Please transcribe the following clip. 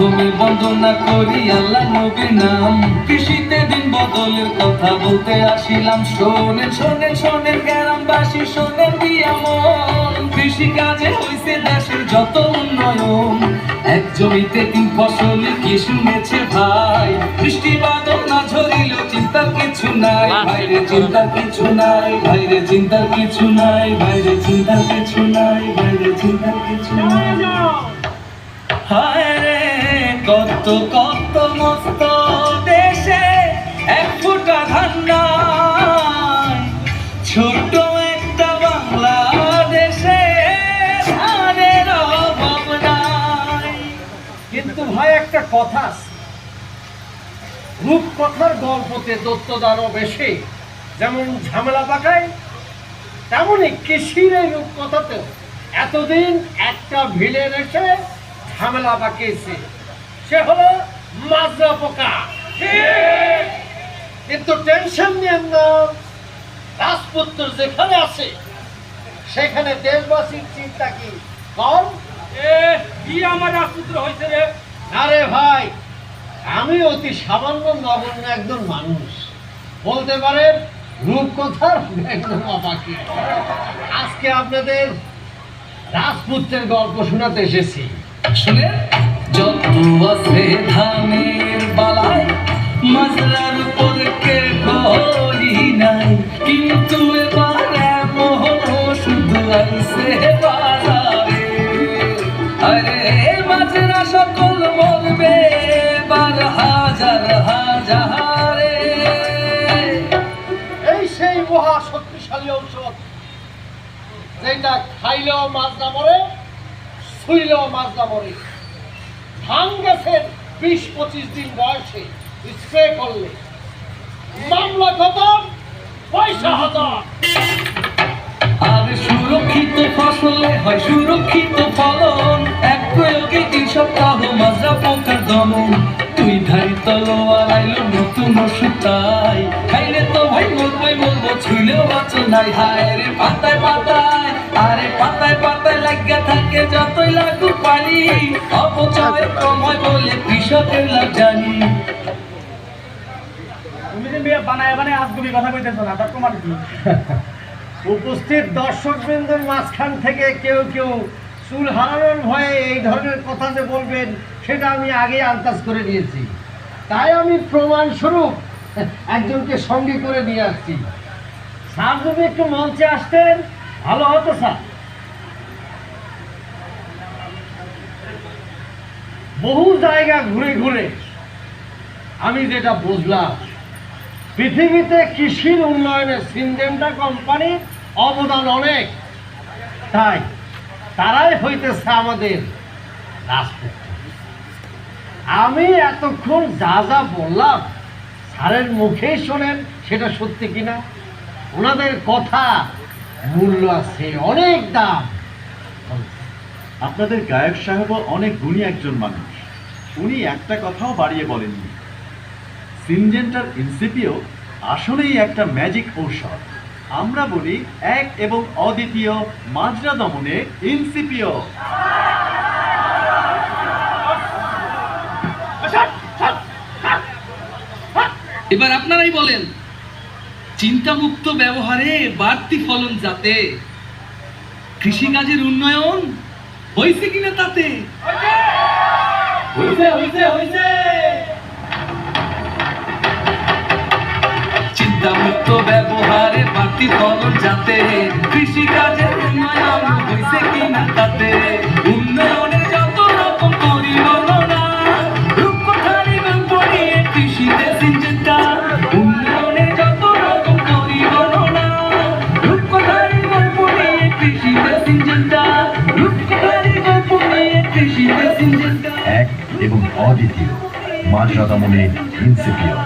প্রথমে বন্দনা করি আল্লাহ নবীর নাম। কৃষিতে দিন বদলের কথা বলতে আসিলাম। শোনেন শোনেন শোনেন গ্রামবাসী শোনেন দিয়া মন কৃষি কাজে হইছে দেশের যত উন্নয়ন। এক জমিতে তিন ফসল কি শুনেছে ভাই? বৃষ্টি বাদল না ঝরিল চিন্তার কিছু নাই। বাইরে চিন্তার কিছু নাই। বাইরে চিন্তার কিছু নাই। বাইরে চিন্তার কিছু নাই। বাইরে চিন্তার কিছু নাই। হায় রে কত কত মস্ত দেশে এক ফুটা ধান নাই। ছোট একটা বাংলাদেশে ধানের অভাব নাই। কিন্তু ভাই, একটা কথা রূপকথার গল্পতে দত্তদারও বেশি। যেমন ঝামেলা পাকায় তেমনই কৃষির এই রূপকথাতেও এতদিন একটা ভিলেন এসে ঝামেলা পাকিয়েছে। সে হলো মাজরা পোকা। কিন্তু টেনশন নিয়েন না। রাজপুত্র যেখানে আছে সেখানে দেশবাসীর চিন্তা কি? কম কি আমার রাজপুত্র হয়েছে রে? আরে ভাই আমি অতি সামান্য নগণ্য একজন মানুষ। বলতে পারেন রূপকথার একদম অবাকি। আজকে আপনাদের রাজপুত্রের গল্প শোনাতে এসেছি। শুনে যত আছে ধানের বালায় মাজরার উপর কে কিন্তু এবার এমন শুধু আইছে বাজারে। মাজরা এই সেই মহা শক্তিশালী ঔষধ যেটা খাইলেও না মরে, শুইলেও না মরে। বিশ পঁচিশ দিন বয়সে স্প্রে করলে। মামলা পয়সা আর সুরক্ষিত ফসলে হয় সুরক্ষিত ফলন। এক প্রয়োগে তিন সপ্তাহ মাজরা পোকার দমন। তুই ধারি তলোয়ার নতুন ওষুধ তাই। খাইলে তো ভাই মরবই মরবো ছুইলেও বাঁচো নাই। হায় রে, পাতায় পাতায়। আরে পাতায় পাতায় লাগা থাকে যতই লাগুক পানি। অপচয় কম হয় বলে কৃষকের লাভ জানি তুমি যে মেয়ে বানায় বানায় কথা কইতেছো না তার প্রমাণ কি? উপস্থিত দর্শক বৃন্দের মাঝখান থেকে কেউ কেউ চুল হারানোর ভয়ে এই ধরনের কথা যে বলবেন সেটা আমি আগে আন্দাজ করে নিয়েছি। তাই আমি প্রমাণস্বরূপ একজনকে সঙ্গে করে নিয়ে আসছি। স্যার যদি একটু মঞ্চে আসতেন ভালো হতো, স্যার। বহু জায়গা ঘুরে ঘুরে আমি যেটা বুঝলাম, পৃথিবীতে কৃষির উন্নয়নে সিনজেন্টা কোম্পানির অবদান অনেক। তাই তারাই হইতেছে আমাদের রাজপুত্র। আমি এতক্ষণ যা যা বললাম, স্যারের মুখেই শোনেন, সেটা সত্যি কিনা? ওনাদের কথা মূল্য আছে অনেক দাম। আপনাদের গায়ক সাহেবও অনেক গুণী একজন মানুষ। উনি একটা কথাও বাড়িয়ে বলেননি। সিনজেন্টার ইনসিপিও আসলেই একটা ম্যাজিক ঔষধ। আমরা বলি এক এবং অদ্বিতীয় মাজরা দমনে ইনসিপিও এবার আপনারাই বলেন। চিন্তামুক্ত ব্যবহারে বাড়তি ফলন যাতে। কৃষিকাজের উন্নয়ন হয়েছে কিনা তাতে? চিন্তামুক্ত ব্যবহারে বাড়তি ফলন যাতে কৃষিকাজের এবং অদ্বিতীয় মাজরা দমনে ইনসিপিও